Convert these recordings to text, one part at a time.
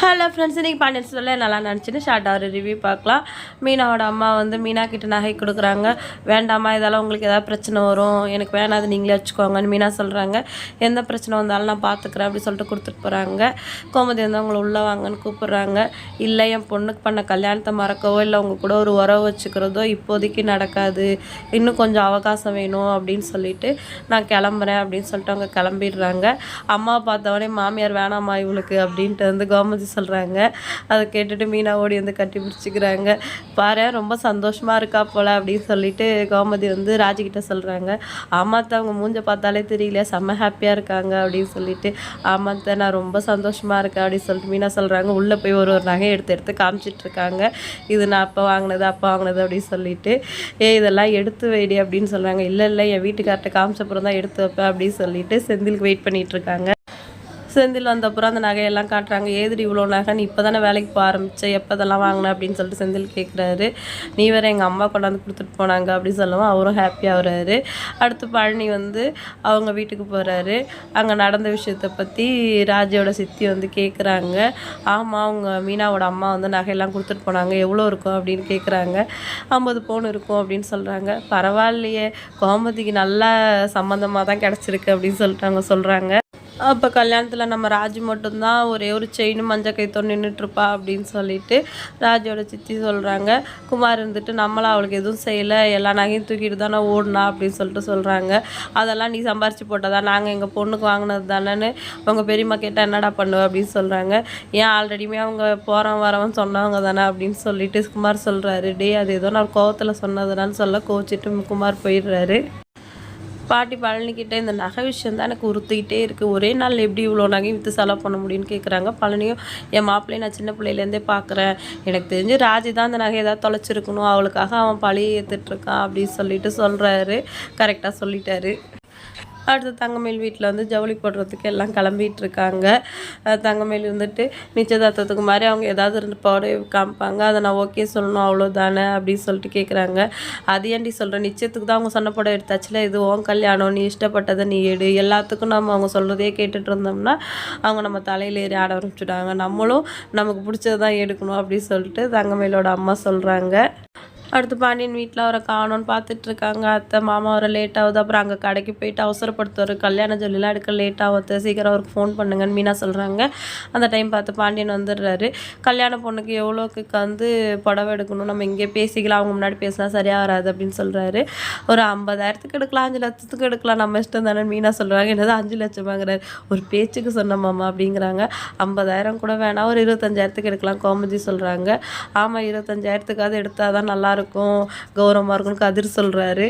Hello friends இன்றைக்கி பாண்டியன் சொல்ல நல்லா நினச்சின்னு ஷார்ட்டாக ஒரு ரிவ்யூ பார்க்கலாம். மீனாவோட அம்மா வந்து மீனா கிட்ட நகை கொடுக்குறாங்க. வேண்டாம்மா இதெல்லாம் உங்களுக்கு எதாவது பிரச்சனை வரும். எனக்கு வேணாம் அது நீங்களே வச்சுக்கோங்கன்னு மீனா சொல்கிறாங்க எந்த பிரச்சனை வந்தாலும் நான் பார்த்துக்குறேன் அப்படி சொல்லிட்டு கொடுத்துட்டு போகிறாங்க கோமதி வந்து அவங்கள உள்ளே வாங்கன்னு கூப்பிட்றாங்க. இல்லை என் பொண்ணுக்கு பண்ண கல்யாணத்தை மறக்கவோ இல்லை அவங்க கூட ஒரு உறவு வச்சுக்கிறதோ இப்போதைக்கு நடக்காது. இன்னும் கொஞ்சம் அவகாசம் வேணும் அப்படின்னு சொல்லிட்டு நான் கிளம்புறேன் அப்படின்னு சொல்லிட்டு அவங்க கிளம்பிடுறாங்க. அம்மா பார்த்தவொடனே மாமியார் வேணாம்மா இவளுக்கு அப்படின்ட்டு வந்து கோமதி சொல்கிறாங்க அதை கேட்டுட்டு மீனா ஓடி வந்து கட்டி பிடிச்சிக்கிறாங்க. பாரு ரொம்ப சந்தோஷமாக இருக்கா போல அப்படின்னு சொல்லிட்டு கோமதி வந்து ராஜிக்கிட்ட சொல்கிறாங்க ஆமாத்த அவங்க மூஞ்ச பார்த்தாலே தெரியல செம்ம ஹாப்பியாக இருக்காங்க அப்படின்னு சொல்லிட்டு. ஆமாத்த நான் ரொம்ப சந்தோஷமாக இருக்கேன் அப்படின்னு சொல்லிட்டு மீனா சொல்கிறாங்க உள்ளே போய் ஒரு ஒரு நகை எடுத்து எடுத்து காமிச்சிட்ருக்காங்க இது நான் அப்போ வாங்கினது அப்போ வாங்கினது அப்படின்னு சொல்லிட்டு. ஏ இதெல்லாம் எடுத்து வைடி அப்படின்னு சொல்கிறாங்க இல்லை இல்லை என் வீட்டுக்கார்ட்ட காமிச்சப்புறம் தான் எடுத்து வைப்பேன் அப்படின்னு சொல்லிட்டு செந்திலுக்கு வெயிட் பண்ணிகிட்ருக்காங்க இருக்காங்க. செந்தில் வந்தப்புறம் அந்த நகையெல்லாம் காட்டுறாங்க. ஏதுடி இவ்வளோ நகை? நீ இப்போ தானே வேலைக்கு போக ஆரம்பிச்ச? எப்போ இதெல்லாம் வாங்கின? அப்படின்னு சொல்லிட்டு செந்தில் கேட்குறாரு நீ வேறு எங்கள் அம்மா கொண்டாந்து கொடுத்துட்டு போனாங்க அப்படின்னு சொல்லவும். அவரும் ஹாப்பியாக வர்றாரு அடுத்து பழனி வந்து அவங்க வீட்டுக்கு போகிறாரு அங்கே நடந்த விஷயத்தை பற்றி ராஜியோட சித்தி வந்து கேட்குறாங்க ஆமாம் அவங்க மீனாவோட அம்மா வந்து நகையெல்லாம் கொடுத்துட்டு போனாங்க. எவ்வளோ இருக்கும்? அப்படின்னு கேட்குறாங்க ஐம்பது பவுன் இருக்கும் அப்படின்னு சொல்கிறாங்க பரவாயில்லையே. கோமதிக்கு நல்ல சம்மந்தமாக தான் கிடச்சிருக்கு அப்படின்னு சொல்லிட்டு அவங்க சொல்கிறாங்க அப்போ கல்யாணத்தில் நம்ம ராஜ் மட்டும்தான் ஒரே ஒரு செயினும் மஞ்சள் கைத்தோடு நின்றுட்டுருப்பா அப்படின்னு சொல்லிட்டு ராஜோட சித்தி சொல்கிறாங்க குமார் இருந்துட்டு நம்மளாம் அவளுக்கு எதுவும் செய்யலை. எல்லா நகையும் தூக்கிட்டு தானே ஓடினா அப்படின்னு சொல்லிட்டு சொல்கிறாங்க அதெல்லாம் நீ சம்பாரிச்சு போட்டதா? நாங்கள் எங்கள் பொண்ணுக்கு வாங்கினது தானேன்னு உங்கள் பெரியம்மா கேட்டால் என்னடா பண்ணுவ அப்படின்னு சொல்கிறாங்க ஏன் ஆல்ரெடியுமே அவங்க போகிறவன் வரவன் சொன்னவங்க தானே அப்படின்னு சொல்லிட்டு குமார் சொல்கிறாரு டே அது ஏதோ நான் கோவத்தில் சொன்னதுனான்னு சொல்ல கோச்சிட்டு குமார் போயிடுறாரு. பாட்டி பழனிக்கிட்ட இந்த நகை விஷயம் தான் எனக்கு உறுத்திக்கிட்டே இருக்குது ஒரே நாள் எப்படி இவ்வளோ நகையும் விற்று செலவு பண்ண முடியும்னு கேட்குறாங்க பழனியும் என் மாப்பிள்ளையும் நான் சின்ன பிள்ளையிலேருந்தே பார்க்குறேன் எனக்கு தெரிஞ்சு ராஜி தான் அந்த நகை ஏதாவது தொலைச்சிருக்கணும். அவளுக்காக அவன் பழி ஏற்றுட்ருக்கான் அப்படின்னு சொல்லிட்டு சொல்கிறாரு கரெக்டாக சொல்லிட்டாரு. அடுத்து தங்கமேல் வீட்டில் வந்து ஜவுளி போடுறதுக்கு எல்லாம் கிளம்பிட்டு இருக்காங்க தங்கமேல் வந்துட்டு நிச்சயதார்த்தத்துக்கு மாதிரி அவங்க ஏதாவது ரெண்டு புடவை காமிப்பாங்க. அதை நான் ஓகே சொல்லணும் அவ்வளோதானே அப்படின்னு சொல்லிட்டு கேட்குறாங்க. அது ஏன்டி சொல்கிறேன் நிச்சயத்துக்கு தான் அவங்க சொன்ன புடவை எடுத்தாச்சுல. இது ஓன் கல்யாணம் நீ இஷ்டப்பட்டதை நீ எடு. எல்லாத்துக்கும் நம்ம அவங்க சொல்கிறதே கேட்டுட்டு இருந்தோம்னா அவங்க நம்ம தலையில் ஏறி ஆட ஆரம்பிச்சுட்டாங்க நம்மளும் நமக்கு பிடிச்சது தான் எடுக்கணும் அப்படின்னு சொல்லிட்டு தங்கமேலோட அம்மா சொல்கிறாங்க அடுத்து பாண்டியன் வீட்டில் அவரை காணோன்னு பார்த்துட்டு இருக்காங்க அத்தை மாமா அவரை லேட் ஆகுது. அப்புறம் அங்கே கடைக்கு போயிட்டு அவசரப்படுத்துவார். கல்யாண ஜொல்லிலாம் எடுக்க லேட் ஆகுது. சீக்கிரம் அவருக்கு ஃபோன் பண்ணுங்கன்னு மீனா சொல்கிறாங்க அந்த டைம் பார்த்து பாண்டியன் வந்துடுறாரு. கல்யாண பொண்ணுக்கு எவ்வளோக்கு வந்து புடவை எடுக்கணும்? நம்ம இங்கே பேசிக்கலாம். அவங்க முன்னாடி பேசினா சரியாக வராது அப்படின்னு சொல்கிறாரு ஒரு ஐம்பதாயிரத்துக்கு எடுக்கலாம். அஞ்சு லட்சத்துக்கு எடுக்கலாம். நம்ம இஷ்டம் தானே மீனா சொல்கிறாங்க என்னது அஞ்சு லட்சமாங்கிறாரு. ஒரு பேச்சுக்கு சொன்ன மாமா அப்படிங்கிறாங்க. ஐம்பதாயிரம் கூட வேணாம். ஒரு இருபத்தஞ்சாயிரத்துக்கு எடுக்கலாம். கோமதி சொல்கிறாங்க ஆமாம் இருபத்தஞ்சாயிரத்துக்காவது எடுத்தால் தான் நல்லா இருக்கும் கௌரவமாக இருக்கும்னு கதிர் சொல்கிறாரு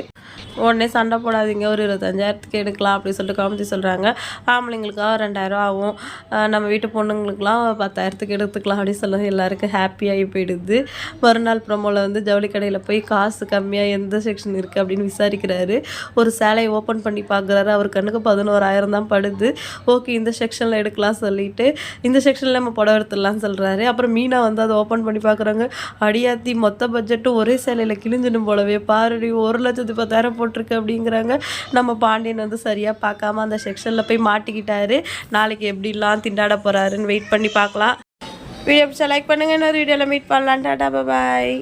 உடனே சண்டை போடாதீங்க ஒரு இருபத்தஞ்சாயிரத்துக்கு எடுக்கலாம் அப்படின்னு சொல்லிட்டு காமிச்சு சொல்கிறாங்க ஆம்பளைங்களுக்காக ரெண்டாயிரம் ஆகும். நம்ம வீட்டு பொண்ணுங்களுக்குலாம் பத்தாயிரத்துக்கு எடுத்துக்கலாம் அப்படின்னு சொல்லி எல்லாருக்கும் ஹாப்பியாகி போயிடுது. மறுநாள் ப்ரமோவில் வந்து ஜவுளி கடையில் போய் காசு கம்மியாக எந்த செக்ஷன் இருக்குது அப்படின்னு விசாரிக்கிறாரு. ஒரு சேலையை ஓப்பன் பண்ணி பார்க்குறாரு அவர் கண்ணுக்கு பதினோராயிரம் தான் படுது. ஓகே இந்த செக்ஷனில் எடுக்கலாம் சொல்லிட்டு இந்த செக்ஷனில் நம்ம புடவை எடுத்துடலாம்னு சொல்கிறாரு அப்புறம் மீனா வந்து அதை ஓப்பன் பண்ணி பார்க்குறாங்க அடியாத்தி மொத்த பட்ஜெட்டும் ஒரே சேலையில் கிழிஞ்சிடும் போலவே. பாருடி ஒரு லட்சத்து பத்தாயிரம் போட்டு போட்டிருக்கு அப்படிங்கிறாங்க. நம்ம பாண்டியன் வந்து சரியாக பார்க்காம அந்த செக்ஷனில் போய் மாட்டிக்கிட்டாரு. நாளைக்கு எப்படிலாம் திண்டாட போகிறாருன்னு வெயிட் பண்ணி பார்க்கலாம். வீடியோ பிடிச்சா லைக் பண்ணுங்கள் இன்னொரு வீடியோவில் மீட் பண்ணலாம். டாடா பாய்